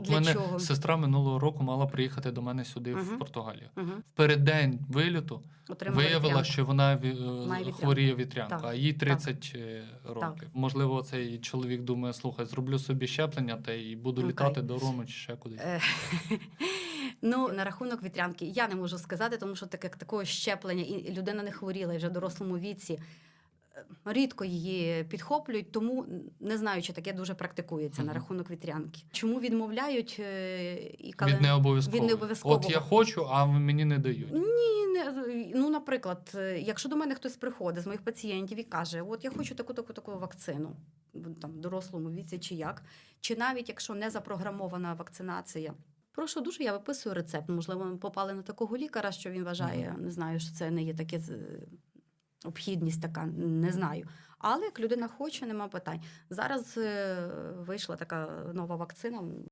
Для мене чого? сестра минулого року мала приїхати до мене сюди, в Мгм. Португалію. Угу. В переддень виліту Отримала виявила, вітрянку. що вона Має вітрянку. хворіє вітрянкою, Так, а їй 30 е, років. Можливо, цей чоловік думає: слухай, зроблю собі щеплення та й буду Окей. літати до Роми чи ще кудись. Е, Ну, на рахунок вітрянки я не можу сказати, тому що таке такого щеплення, і людина не хворіла і вже в дорослому віці. Рідко її підхоплюють, тому не знаю, чи таке дуже практикується на рахунок вітрянки. Чому відмовляють е, і коли... Від необов'язкового. від необов'язкового. От я хочу, а мені не дають. Ні, не ну, наприклад, е, якщо до мене хтось приходить з моїх пацієнтів і каже, от я хочу таку таку таку вакцину там дорослому віці, чи як, чи навіть якщо не запрограмована вакцинація. Прошу дуже, я виписую рецепт. Можливо, ми попали на такого лікаря, що він вважає, не знаю, що це не є таке обхідність така, не знаю. Але як людина хоче, нема питань. Зараз е, вийшла така нова вакцина.